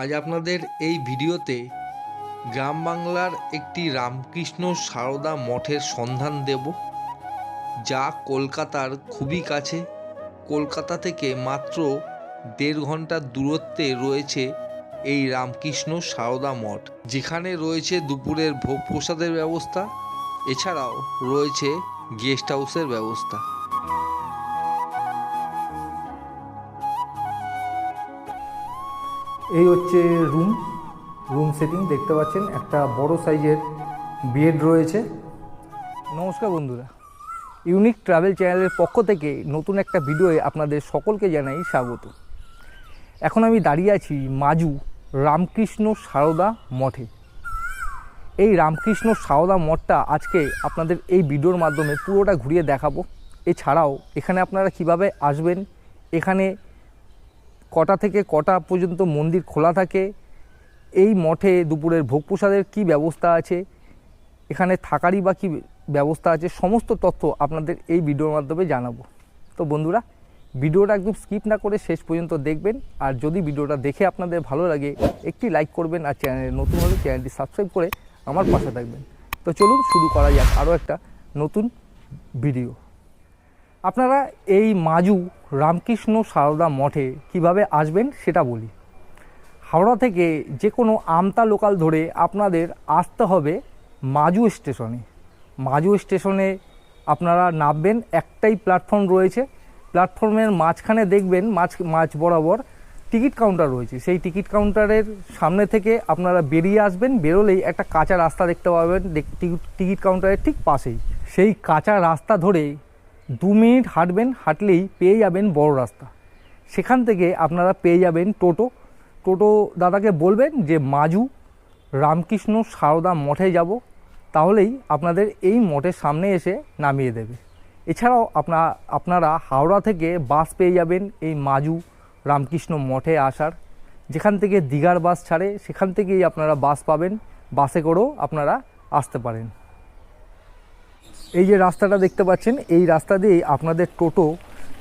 আজ আপনাদের এই ভিডিওতে গ্রাম বাংলার একটি রামকৃষ্ণ সারদা মঠের সন্ধান দেব, যা কলকাতার খুবই কাছে। কলকাতা থেকে মাত্র দেড় ঘণ্টার দূরত্বে রয়েছে এই রামকৃষ্ণ সারদা মঠ, যেখানে রয়েছে দুপুরের ভোগ প্রসাদের ব্যবস্থা, এছাড়াও রয়েছে গেস্ট হাউসের ব্যবস্থা। এই হচ্ছে রুম রুম সেটিং দেখতে পাচ্ছেন একটা বড় সাইজের বেড রয়েছে। নমস্কার বন্ধুরা। ইউনিক ট্রাভেল চ্যানেলের পক্ষ থেকে নতুন একটা ভিডিওয়ে আপনাদের সকলকে জানাই স্বাগত। এখন আমি দাঁড়িয়ে আছি মাজু রামকৃষ্ণ সারদা মঠে। এই রামকৃষ্ণ সারদা মঠটা আজকে আপনাদের এই ভিডিওর মাধ্যমে পুরোটা ঘুরিয়ে দেখাবো। এছাড়াও এখানে আপনারা কীভাবে আসবেন, এখানে কটা থেকে কটা পর্যন্ত মন্দির খোলা থাকে? এই মঠে দুপুরের ভোগ প্রসাদের কী ব্যবস্থা আছে? এখানে থাকারই বা কী ব্যবস্থা আছে? সমস্ত তথ্য আপনাদের এই ভিডিওর মাধ্যমে জানাব। তো বন্ধুরা, ভিডিওটা একদম স্কিপ না করে শেষ পর্যন্ত দেখবেন, আর যদি ভিডিওটা দেখে আপনাদের ভালো লাগে, একটি লাইক করবেন আর চ্যানেলে নতুন হলে চ্যানেলটি সাবস্ক্রাইব করে আমার পাশে থাকবেন। তো চলুন শুরু করা যাক আরও একটা নতুন ভিডিও। আপনারা এই মাজু রামকৃষ্ণ সারদা মঠে কীভাবে আসবেন সেটা বলি। হাওড়া থেকে যে কোনো আমতা লোকাল ধরে আপনাদের আসতে হবে মাজু স্টেশনে। মাজু স্টেশনে আপনারা নামবেন, একটাই প্ল্যাটফর্ম রয়েছে। প্ল্যাটফর্মের মাঝখানে দেখবেন মাঝ মাঝ বরাবর টিকিট কাউন্টার রয়েছে। সেই টিকিট কাউন্টারের সামনে থেকে আপনারা বেরিয়ে আসবেন, বেরোলেই একটা কাঁচা রাস্তা দেখতে পাবেন টিকিট- কাউন্টারের ঠিক পাশেই। সেই কাঁচা রাস্তা ধরে দু মিনিট হাঁটবেন, হাঁটলেই পেয়ে যাবেন বড় রাস্তা। সেখান থেকে আপনারা পেয়ে যাবেন টোটো। টোটো দাদাকে বলবেন যে মাজু রামকৃষ্ণ সারদা মঠে যাব। তাহলেই আপনাদের এই মঠের সামনে এসে নামিয়ে দেবে। এছাড়াও আপনা, আপনারা হাওড়া থেকে বাস পেয়ে যাবেন এই মাজু রামকৃষ্ণ মঠে আসার। যেখান থেকে দীঘার বাস ছাড়ে, সেখান থেকেই আপনারা বাস পাবেন। বাসে করেও আপনারা আসতে পারেন। এই যে রাস্তাটা দেখতে পাচ্ছেন, এই রাস্তা দিয়েই আপনাদের টোটো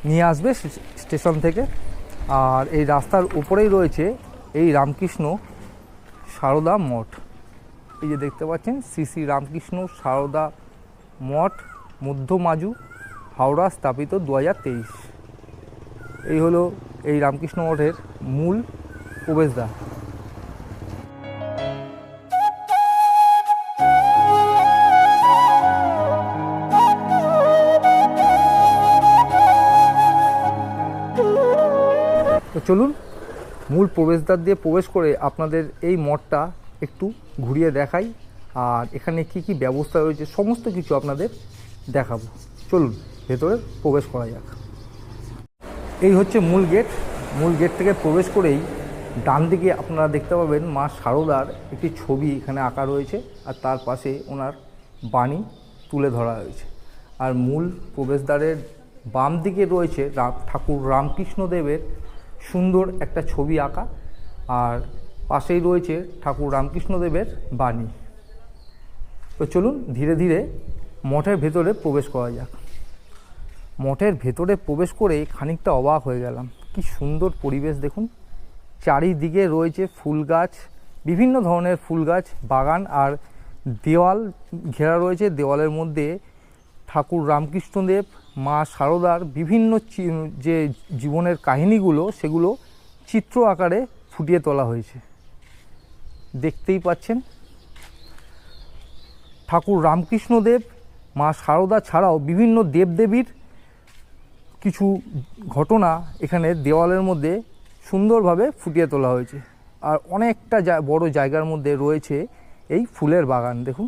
নিয়ে আসবে স্টেশন থেকে। আর এই রাস্তার উপরেই রয়েছে এই রামকৃষ্ণ সারদা মঠ। এই যে দেখতে পাচ্ছেন, শ্রী শ্রী রামকৃষ্ণ সারদা মঠ মধ্যমাজু হাওড়া স্থাপিত দু হাজার তেইশ। এই হলো এই রামকৃষ্ণ মঠের মূল প্রবেশদ্বার। তো চলুন মূল প্রবেশদ্বার দিয়ে প্রবেশ করে আপনাদের এই মঠটা একটু ঘুরিয়ে দেখাই আর এখানে কি কি ব্যবস্থা রয়েছে, সমস্ত কিছু আপনাদের দেখাবো। চলুন, ভেতরে প্রবেশ করা যাক। এই হচ্ছে মূল গেট। মূল গেট থেকে প্রবেশ করেই ডান দিকে আপনারা দেখতে পাবেন মা শারদার একটি ছবি এখানে আঁকা রয়েছে আর তার পাশে ওনার বাণী তুলে ধরা হয়েছে আর মূল প্রবেশদ্বারের বাম দিকে রয়েছে ঠাকুর রামকৃষ্ণদেবের সুন্দর একটা ছবি আঁকা। আর পাশেই রয়েছে ঠাকুর রামকৃষ্ণদেবের বাণী। তো চলুন ধীরে ধীরে মঠের ভেতরে প্রবেশ করা যাক। মঠের ভেতরে প্রবেশ করে খানিকটা অবাক হয়ে গেলাম। কি সুন্দর পরিবেশ দেখুন। চারিদিকে রয়েছে ফুল গাছ, বিভিন্ন ধরনের ফুল গাছ, বাগান আর দেওয়াল ঘেরা রয়েছে। দেওয়ালের মধ্যে ঠাকুর রামকৃষ্ণদেব মা শারদার বিভিন্ন যে জীবনের কাহিনীগুলো, সেগুলো চিত্র আকারে ফুটিয়ে তোলা হয়েছে। দেখতেই পাচ্ছেন। ঠাকুর রামকৃষ্ণদেব, মা শারদা ছাড়াও বিভিন্ন দেবদেবীর কিছু ঘটনা এখানে দেওয়ালের মধ্যে সুন্দরভাবে ফুটিয়ে তোলা হয়েছে। আর অনেকটা বড় জায়গার মধ্যে রয়েছে এই ফুলের বাগান, দেখুন।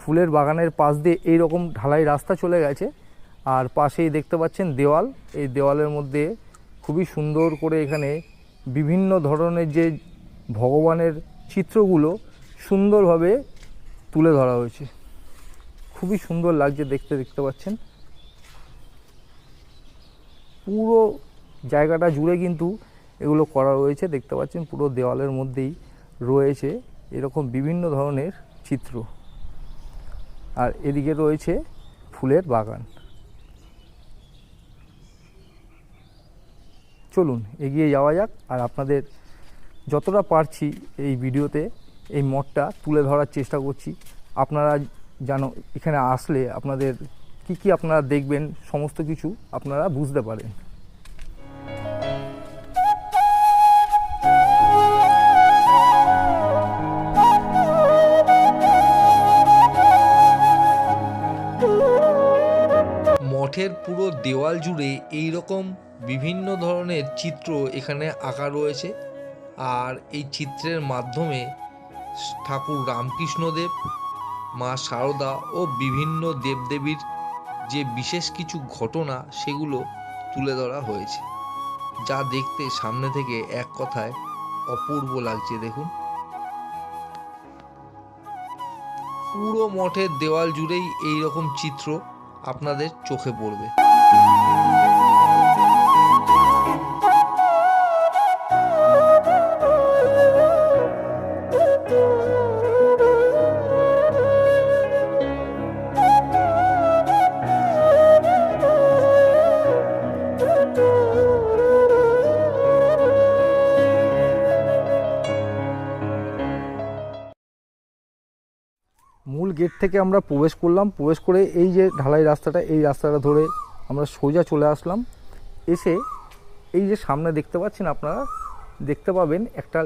ফুলের বাগানের পাশ দিয়ে এই রকম ঢালাই রাস্তা চলে গেছে। আর পাশেই দেখতে পাচ্ছেন দেওয়াল। এই দেওয়ালের মধ্যে খুবই সুন্দর করে এখানে বিভিন্ন ধরনের যে ভগবানের চিত্রগুলো সুন্দরভাবে তুলে ধরা হয়েছে। খুবই সুন্দর লাগছে দেখতে দেখতে পাচ্ছেন। পুরো জায়গাটা জুড়ে কিন্তু এগুলো করা রয়েছে, দেখতে পাচ্ছেন। পুরো দেওয়ালের মধ্যেই রয়েছে এরকম বিভিন্ন ধরনের চিত্র। আর এদিকে রয়েছে ফুলের বাগান। চলুন, এগিয়ে যাওয়া যাক আর আপনাদের যতটা পারছি এই ভিডিওতে এই মঠটা তুলে ধরার চেষ্টা করছি। আপনারা যেন এখানে আসলে আপনাদের কি কি আপনারা দেখবেন, সমস্ত কিছু আপনারা বুঝতে পারেন। পুরো দেওয়াল জুড়ে এই রকম বিভিন্ন ধরনের চিত্র এখানে আঁকা রয়েছে। আর এই চিত্রের মাধ্যমে ঠাকুর রামকৃষ্ণদেব, মা শারদা ও বিভিন্ন দেবদেবীর যে বিশেষ কিছু ঘটনা, সেগুলো তুলে ধরা হয়েছে। যা দেখতে সামনে থেকে এক কথায় অপূর্ব লাগছে, দেখুন। পুরো মঠের দেওয়াল জুড়েই এই রকম চিত্র আপনাদের চোখে পড়বে। মূল গেট থেকে আমরা প্রবেশ করলাম। প্রবেশ করে এই যে ঢালাই রাস্তাটা, এই রাস্তাটা ধরে আমরা সোজা চলে আসলাম। এসে এই যে সামনে দেখতে পাচ্ছেন আপনারা, দেখতে পাবেন একটা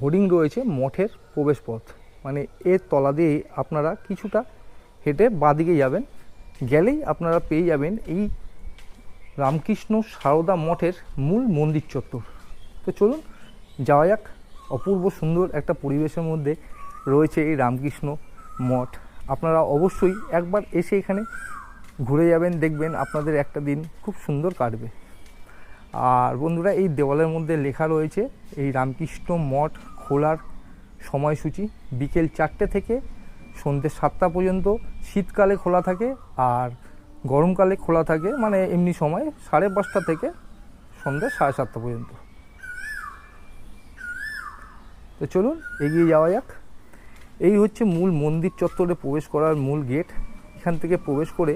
হোর্ডিং রয়েছে মঠের প্রবেশপথ। মানে এর তলা দিয়েই আপনারা কিছুটা হেঁটে বাদিকে যাবেন। গেলেই আপনারা পেয়ে যাবেন এই রামকৃষ্ণ সারদা মঠের মূল মন্দির চত্বর। তো চলুন, যাওয়া যাক। অপূর্ব সুন্দর একটা পরিবেশের মধ্যে রয়েছে এই রামকৃষ্ণ মঠ। আপনারা অবশ্যই একবার এসে এখানে ঘুরে যাবেন, দেখবেন আপনাদের একটা দিন খুব সুন্দর কাটবে। আর বন্ধুরা, এই দেওয়ালের মধ্যে লেখা রয়েছে, এই রামকৃষ্ণ মঠ খোলার সময়সূচি বিকেল চারটে থেকে সন্ধ্যে সাতটা পর্যন্ত। শীতকালে খোলা থাকে আর গরমকালে খোলা থাকে মানে এমনি সময় সাড়ে পাঁচটা থেকে সন্ধ্যে সাড়ে সাতটা পর্যন্ত। তো চলুন, এগিয়ে যাওয়া যাক। এই হচ্ছে মূল মন্দির চত্বরে প্রবেশ করার মূল গেট। এখান থেকে প্রবেশ করে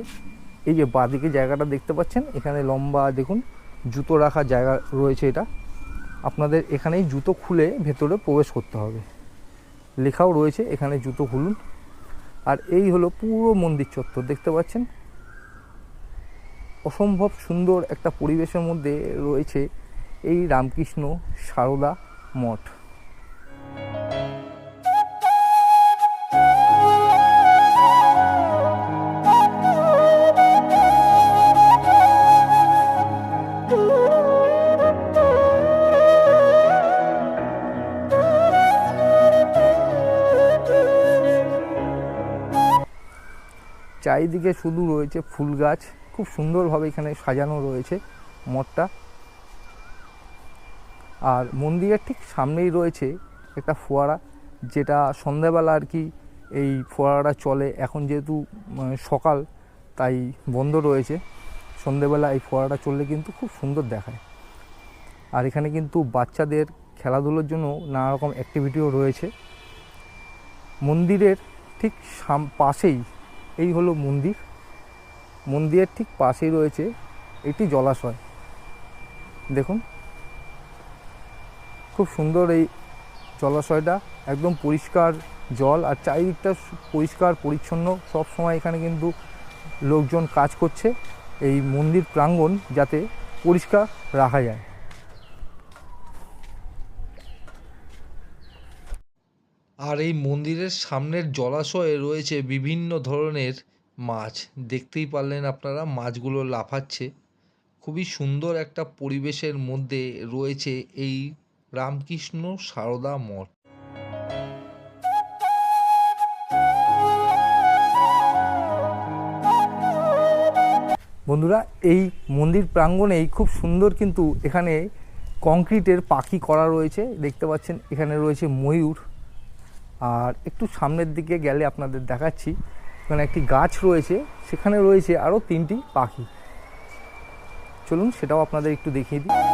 এই যে বাঁদিকে জায়গাটা দেখতে পাচ্ছেন, এখানে লম্বা দেখুন, জুতো রাখার জায়গা রয়েছে এটা। আপনাদের এখানেই জুতো খুলে ভেতরে প্রবেশ করতে হবে। লেখাও রয়েছে, এখানে জুতো খুলুন। আর এই হলো পুরো মন্দির চত্বর, দেখতে পাচ্ছেন? অসম্ভব সুন্দর একটা পরিবেশের মধ্যে রয়েছে এই রামকৃষ্ণ সারদা মঠ। চারিদিকে শুধু রয়েছে ফুল গাছ। খুব সুন্দরভাবে এখানে সাজানো রয়েছে মঠটা। আর মন্দিরের ঠিক সামনেই রয়েছে একটা ফোয়ারা, যেটা সন্ধ্যাবেলা আর কি এই ফোয়ারাটা চলে। এখন যেহেতু সকাল, তাই বন্ধ রয়েছে। সন্ধ্যেবেলা এই ফোয়ারাটা চললে কিন্তু খুব সুন্দর দেখায়। আর এখানে কিন্তু বাচ্চাদের খেলাধুলোর জন্য নানা রকম অ্যাক্টিভিটিও রয়েছে। মন্দিরের ঠিক সাম, পাশেই এই হলো মন্দির। মন্দিরের ঠিক পাশেই রয়েছে একটি জলাশয়। দেখুন। খুব সুন্দর এই জলাশয়টা। একদম পরিষ্কার জল আর চারিদিকটা পরিষ্কার, পরিচ্ছন্ন। সব সময় এখানে কিন্তু লোকজন কাজ করছে। এই মন্দির প্রাঙ্গণ যাতে পরিষ্কার রাখা যায়। আর এই মন্দিরের সামনের জলাশয়ে রয়েছে বিভিন্ন ধরনের মাছ। দেখতেই পারলেন আপনারা, মাছগুলো লাফাচ্ছে। খুবই সুন্দর একটা পরিবেশের মধ্যে রয়েছে এই রামকৃষ্ণ সারদা মঠ। বন্ধুরা, এই মন্দির প্রাঙ্গণেই খুব সুন্দর কিন্তু এখানে কংক্রিটের পাখি করা রয়েছে। দেখতে পাচ্ছেন, এখানে রয়েছে ময়ূর। আর একটু সামনের দিকে গেলে আপনাদের দেখাচ্ছি। এখানে একটি গাছ রয়েছে, সেখানে রয়েছে আরও তিনটি পাখি। চলুন সেটাও আপনাদের একটু দেখিয়ে দিই।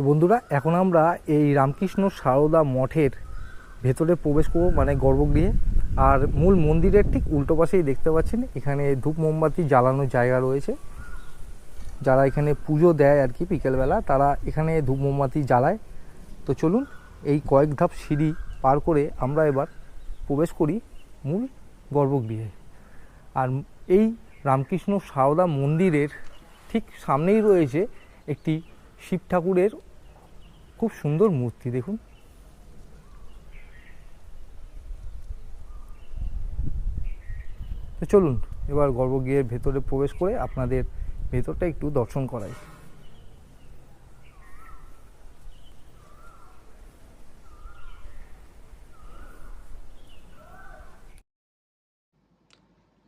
বন্ধুরা, এখন আমরা এই রামকৃষ্ণ সারদা মঠের ভেতরে প্রবেশ করব মানে গর্ভগৃহে। আর মূল মন্দিরের ঠিক উল্টো পাশেই দেখতে পাচ্ছেন, এখানে ধূপ মোমবাতি জ্বালানোর জায়গা রয়েছে। যারা এখানে পুজো দেয় আর কি বিকেলবেলা, তারা এখানে ধূপ মোমবাতি জ্বালায়। তো চলুন, এই কয়েক ধাপ সিঁড়ি পার করে আমরা এবার প্রবেশ করি মূল গর্ভগৃহে। আর এই রামকৃষ্ণ সারদা মন্দিরের ঠিক সামনেই রয়েছে একটি শিব ঠাকুরের খুব সুন্দর মূর্তি, দেখুন। তো চলুন, এবার গর্ভগৃহের ভেতরে প্রবেশ করে আপনাদের ভেতরটা একটু দর্শন করাই।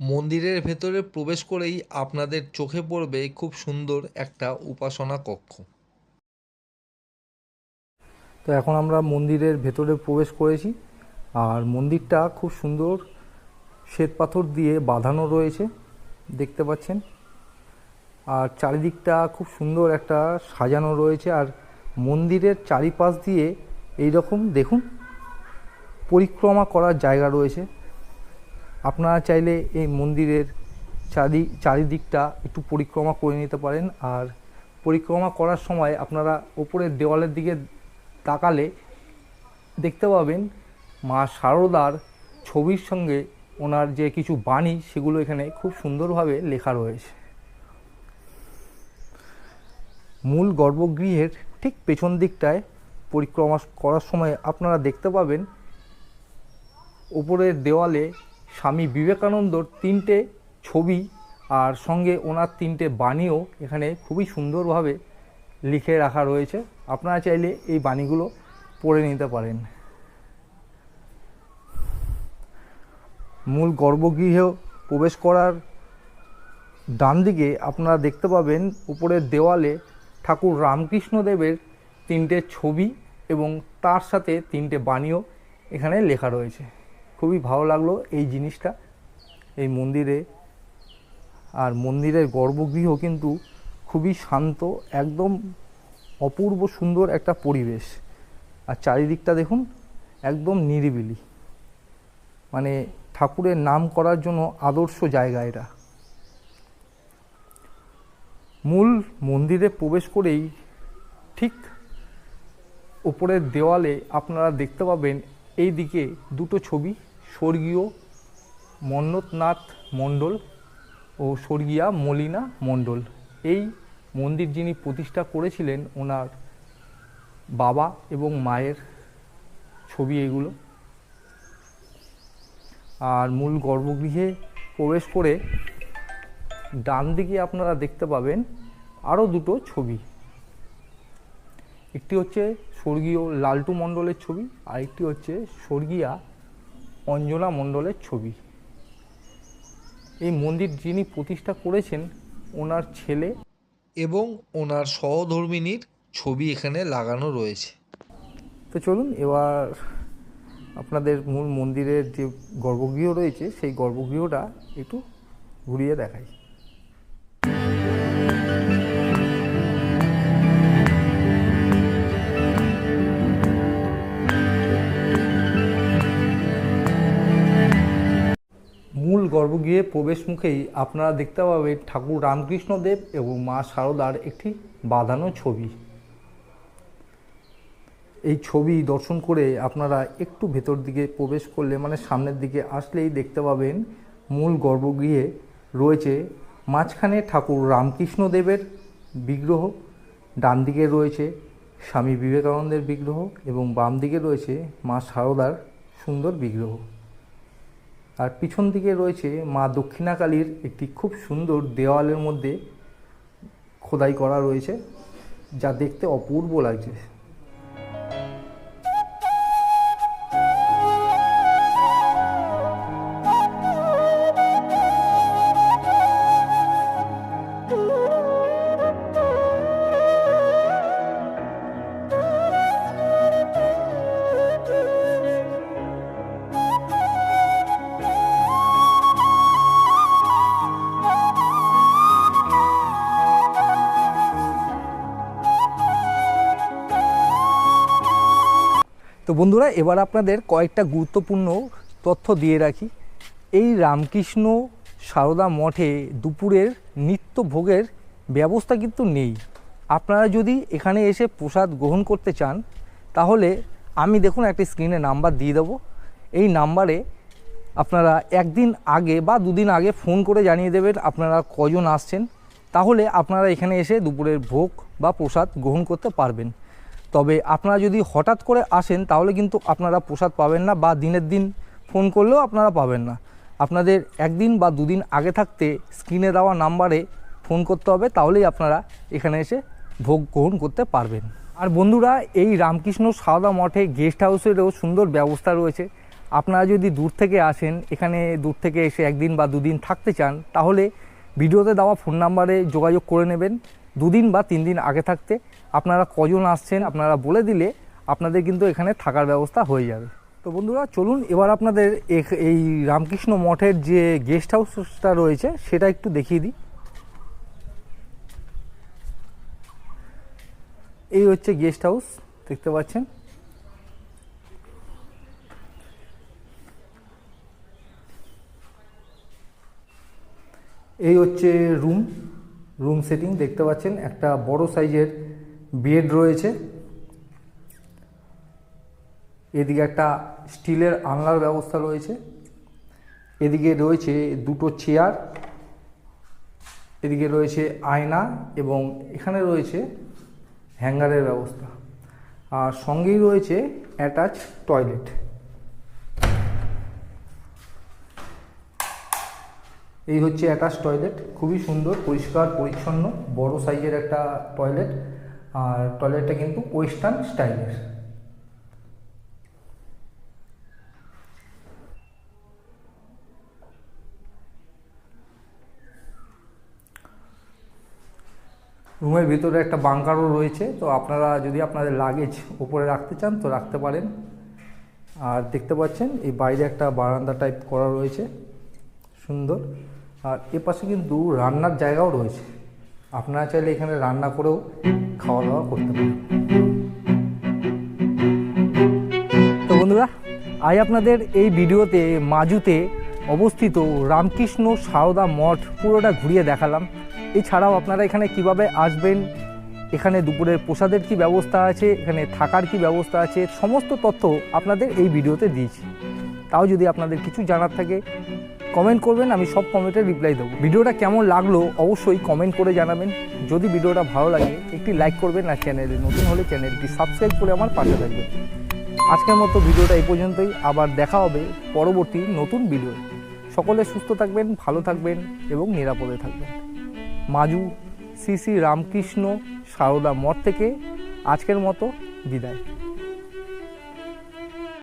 মন্দিরের ভেতরে প্রবেশ করেই আপনাদের চোখে পড়বে খুব সুন্দর একটা উপাসনা কক্ষ। তো এখন আমরা মন্দিরের ভেতরে প্রবেশ করেছি। আর মন্দিরটা খুব সুন্দর শ্বেত পাথর দিয়ে বাঁধানো রয়েছে, দেখতে পাচ্ছেন। আর চারিদিকটা খুব সুন্দর একটা সাজানো রয়েছে। আর মন্দিরের চারিপাশ দিয়ে এই রকম দেখুন, পরিক্রমা করার জায়গা রয়েছে। আপনারা চাইলে এই মন্দিরের চারি, চারিদিকটা একটু পরিক্রমা করে নিতে পারেন। আর পরিক্রমা করার সময় আপনারা ওপরের দেওয়ালের দিকে তাকালে দেখতে পাবেন মা শারদার ছবির সঙ্গে ওনার যে কিছু বাণী, সেগুলো এখানে খুব সুন্দরভাবে লেখা রয়েছে। মূল গর্ভগৃহের ঠিক পেছন দিকটায় পরিক্রমা করার সময় আপনারা দেখতে পাবেন ওপরের দেওয়ালে স্বামী বিবেকানন্দর তিনটে ছবি আর সঙ্গে ওনার তিনটে বাণীও এখানে খুবই সুন্দরভাবে লিখে রাখা রয়েছে। আপনারা চাইলে এই বাণীগুলো পড়ে নিতে পারেন। মূল গর্ভগৃহে প্রবেশ করার ডান দিকে আপনারা দেখতে পাবেন, উপরের দেওয়ালে ঠাকুর রামকৃষ্ণদেবের তিনটে ছবি এবং তার সাথে তিনটে বাণীও এখানে লেখা রয়েছে। খুবই ভালো লাগল এই জিনিসটা। এই মন্দিরে আর মন্দিরের গর্ভগৃহ কিন্তু খুবই শান্ত, একদম অপূর্ব সুন্দর একটা পরিবেশ। আর চারিদিকটা দেখুন, একদম নিরিবিলি। মানে ঠাকুরের নাম করার জন্য আদর্শ জায়গা এটা। মূল মন্দিরে প্রবেশ করেই ঠিক উপরের দেওয়ালে আপনারা দেখতে পাবেন এই দিকে দুটো ছবি, স্বর্গীয় মন্নতনাথ মণ্ডল ও স্বর্গীয়া মলিনা মণ্ডল। এই মন্দির যিনি প্রতিষ্ঠা করেছিলেন, ওনার বাবা এবং মায়ের ছবি এগুলো। আর মূল গর্ভগৃহে প্রবেশ করে ডান দিকে আপনারা দেখতে পাবেন আরও দুটো ছবি। একটি হচ্ছে স্বর্গীয় লালটু মণ্ডলের ছবি, আর একটি হচ্ছে স্বর্গীয়া অঞ্জনা মণ্ডলের ছবি। এই মন্দির যিনি প্রতিষ্ঠা করেছেন, ওনার ছেলে এবং ওনার সহধর্মিনীর ছবি এখানে লাগানো রয়েছে। তো চলুন এবার আপনাদের মূল মন্দিরের যে গর্ভগৃহ রয়েছে, সেই গর্ভগৃহটা একটু ঘুরিয়ে দেখাই। মূল গর্ভগৃহে প্রবেশ মুখেই আপনারা দেখতে পাবেন ঠাকুর রামকৃষ্ণদেব এবং মা শারদার একটি বাঁধানো ছবি। এই ছবি দর্শন করে আপনারা একটু ভেতর দিকে প্রবেশ করলে মানে সামনের দিকে আসলেই দেখতে পাবেন মূল গর্ভগৃহে রয়েছে মাঝখানে ঠাকুর রামকৃষ্ণদেবের বিগ্রহ, ডান দিকে রয়েছে স্বামী বিবেকানন্দের বিগ্রহ এবং বাম দিকে রয়েছে মা শারদার সুন্দর বিগ্রহ। আর পিছন দিকে রয়েছে মা দক্ষিণাকালীর একটি খুব সুন্দর দেওয়ালের মধ্যে খোদাই করা রয়েছে, যা দেখতে অপূর্ব লাগছে। বন্ধুরা, এবার আপনাদের কয়েকটা গুরুত্বপূর্ণ তথ্য দিয়ে রাখি। এই রামকৃষ্ণ সারদা মঠে দুপুরের নিত্য ভোগের ব্যবস্থা কিন্তু নেই। আপনারা যদি এখানে এসে প্রসাদ গ্রহণ করতে চান, তাহলে আমি দেখুন একটা স্ক্রিনে নাম্বার দিয়ে দেবো। এই নাম্বারে আপনারা একদিন আগে বা দুদিন আগে ফোন করে জানিয়ে দেবেন আপনারা কজন আসছেন। তাহলে আপনারা এখানে এসে দুপুরের ভোগ বা প্রসাদ গ্রহণ করতে পারবেন। তবে আপনারা যদি হঠাৎ করে আসেন, তাহলে কিন্তু আপনারা প্রসাদ পাবেন না বা দিনের দিন ফোন করলেও আপনারা পাবেন না। আপনাদের একদিন বা দুদিন আগে থাকতে স্ক্রিনে দেওয়া নাম্বারে ফোন করতে হবে, তাহলেই আপনারা এখানে এসে ভোগ গ্রহণ করতে পারবেন। আর বন্ধুরা, এই রামকৃষ্ণ সারদা মঠে গেস্ট হাউসেরও সুন্দর ব্যবস্থা রয়েছে। আপনারা যদি দূর থেকে আসেন, এখানে দূর থেকে এসে একদিন বা দুদিন থাকতে চান, তাহলে ভিডিওতে দেওয়া ফোন নাম্বারে যোগাযোগ করে নেবেন। দুদিন বা তিন দিন আগে থাকতে আপনারা কজন আসছেন আপনারা বলে দিলে আপনাদের কিন্তু এখানে থাকার ব্যবস্থা হয়ে যাবে। তো বন্ধুরা, চলুন এবার আপনাদের এই রামকৃষ্ণ মঠের যে গেস্ট হাউসটা রয়েছে, সেটা একটু দেখিয়ে দিই। এই হচ্ছে গেস্ট হাউস, দেখতে পাচ্ছেন। হচ্ছে রুম রুম সেটিং দেখতে পাচ্ছেন একটা বড় সাইজের বেড রয়েছে। এদিকে একটা স্টিলের আনলার ব্যবস্থা রয়েছে। এদিকে রয়েছে দুটো চেয়ার এদিকে রয়েছে আয়না এবং এখানে রয়েছে হ্যাঙ্গারের ব্যবস্থা। আর সঙ্গেই রয়েছে অ্যাটাচ টয়লেট এই হচ্ছে অ্যাটাচ টয়লেট খুবই সুন্দর, পরিষ্কার, পরিচ্ছন্ন, বড় সাইজের একটা টয়লেট আর টয়লেটটা কিন্তু ওয়েস্টার্ন স্টাইলের রুমের ভিতরে একটা বাংকারও রয়েছে, তো আপনারা যদি আপনাদের লাগেজ উপরে রাখতে চান, তো রাখতে পারেন। আর দেখতে পাচ্ছেন, এই বাইরে একটা বারান্দা টাইপ করা রয়েছে, সুন্দর। আর এ পাশে কিন্তু রান্নার জায়গাও রয়েছে। আপনারা চাইলে এখানে রান্না করেও খাওয়া দাওয়া করতে পারেন। তো বন্ধুরা, আজ আপনাদের এই ভিডিওতে মাজুতে অবস্থিত রামকৃষ্ণ সারদা মঠ পুরোটা ঘুরিয়ে দেখালাম। এছাড়াও আপনারা এখানে কীভাবে আসবেন, এখানে দুপুরের প্রসাদের কি ব্যবস্থা আছে, এখানে থাকার কি ব্যবস্থা আছে, সমস্ত তথ্য আপনাদের এই ভিডিওতে দিয়েছি। তাও যদি আপনাদের কিছু জানার থাকে কমেন্ট করবেন, আমি সব কমেন্টের রিপ্লাই দেবো। ভিডিওটা কেমন লাগল অবশ্যই কমেন্ট করে জানাবেন। যদি ভিডিওটা ভালো লাগে, একটি লাইক করবেন আর চ্যানেলে নতুন হলে চ্যানেলটি সাবস্ক্রাইব করে আমার পাশে থাকবেন। আজকের মতো ভিডিওটা এই পর্যন্তই। আবার দেখা হবে পরবর্তী নতুন ভিডিও সকলে সুস্থ থাকবেন, ভালো থাকবেন এবং নিরাপদে থাকবেন। মাজু শ্রী শ্রী রামকৃষ্ণ সারদা মঠ থেকে আজকের মতো বিদায়।